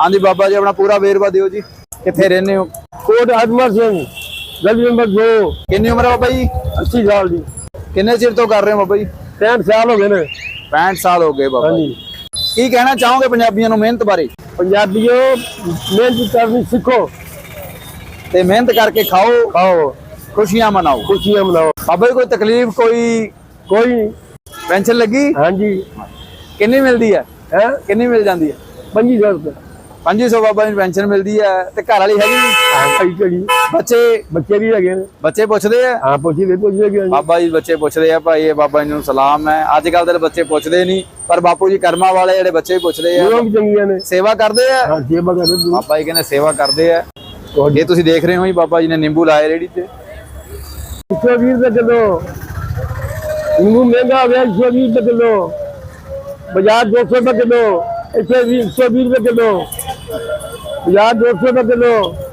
ਹਾਂਜੀ ਬਾਬਾ ਜੀ ਆਪਣਾ ਪੂਰਾ ਵੇਰਵਾ ਦਿਓ ਜੀ। ਕਿੱਥੇ ਰਹਿੰਦੇ ਹੋ? ਕੋਟ ਅਜਮਰ ਸਿੰਘ ਗਲੀ ਨੰਬਰ 2 ਕਿੰਨੀ ਉਮਰ ਹੈ ਬਾਬਾ ਜੀ? 80 ਸਾਲ ਦੀ। ਕਿੰਨੇ ਚਿਰ ਤੋਂ ਕਰ ਰਹੇ ਹੋ ਬਾਬਾ ਜੀ? 65 ਸਾਲ ਹੋ ਗਏ ਨੇ। 65 ਸਾਲ ਹੋ ਗਏ ਬਾਬਾ ਜੀ। ਕੀ ਕਹਿਣਾ ਚਾਹੋਗੇ ਪੰਜਾਬੀਆਂ ਨੂੰ ਮਿਹਨਤ ਬਾਰੇ? ਪੰਜਾਬੀਓ ਮਿਹਨਤ ਕਰਨੀ ਸਿੱਖੋ। ਤੇ ਮਿਹਨਤ ਕਰਕੇ ਖਾਓ। ਖਾਓ। ਖੁਸ਼ੀਆਂ ਮਨਾਓ। ਖੁਸ਼ੀਆਂ ਮਨਾਓ। ਬਾਬਾ ਜੀ ਕੋਈ ਤਕਲੀਫ ਕੋਈ ਕੋਈ। ਪੈਨਸ਼ਨ ਲੱਗੀ? ਹਾਂਜੀ। ਕਿੰਨੀ ਮਿਲਦੀ ਹੈ? ਹੈ? ਕਿੰਨੀ ਮਿਲ ਜਾਂਦੀ ਹੈ? 2500 ਰੁਪਏ। 2500 ਬਾਬਾ ਜੀ ਪੈਨਸ਼ਨ ਮਿਲਦੀ ਹੈ ਤੇ ਘਰ ਵਾਲੀ ਹੈਗੀ ਜੀ? ਭਾਈ ਚੜੀ ਬੱਚੇ ਬੱਚੇ ਵੀ ਹੈਗੇ ਨੇ। ਬੱਚੇ ਪੁੱਛਦੇ ਆ। ਹਾਂ ਪੁੱਛੀ ਦੇ ਪੁੱਛੀ ਦੇ ਬਾਬਾ ਜੀ ਬੱਚੇ ਪੁੱਛਦੇ ਆ ਭਾਈ ਇਹ ਬਾਬਾ ਜੀ ਨੂੰ ਸਲਾਮ ਹੈ। ਅੱਜ ਕੱਲ ਦੇ ਬੱਚੇ ਪੁੱਛਦੇ ਨਹੀਂ ਪਰ ਬਾਪੂ ਜੀ ਕਰਮਾਂ ਵਾਲੇ ਜਿਹੜੇ ਬੱਚੇ ਪੁੱਛਦੇ ਆ। ਚੰਗੀਆਂ ਨੇ। ਸੇਵਾ ਕਰਦੇ ਆ। ਹਾਂ ਸੇਵਾ ਕਰਦੇ ਬਾਬਾ ਜੀ ਕਹਿੰਦੇ ਸੇਵਾ ਕਰਦੇ ਆ। ਇਹ ਤੁਸੀਂ ਦੇਖ ਰਹੇ ਹੋ ਜੀ ਬਾਬਾ ਜੀ ਨੇ ਨਿੰਬੂ ਲਾਏ ਰੇੜੀ ਤੇ। 120 ਰੁਪਏ ਕਿਲੋ। ਨਿੰਬੂ ਮਹਿੰਗਾ ਹੋ ਗਿਆ 120 ਰੁਪਏ ਕਿਲੋ। ਬਾਜ਼ਾਰ 200 ਰੁਪਏ ਕਿਲੋ। ਇੱਥੇ ਵੀ 120 ਰੁਪਏ ਕਿਲੋ। ਬਾਜ਼ਾਰ 200 ਰੁਪਏ ਕਿਲੋ।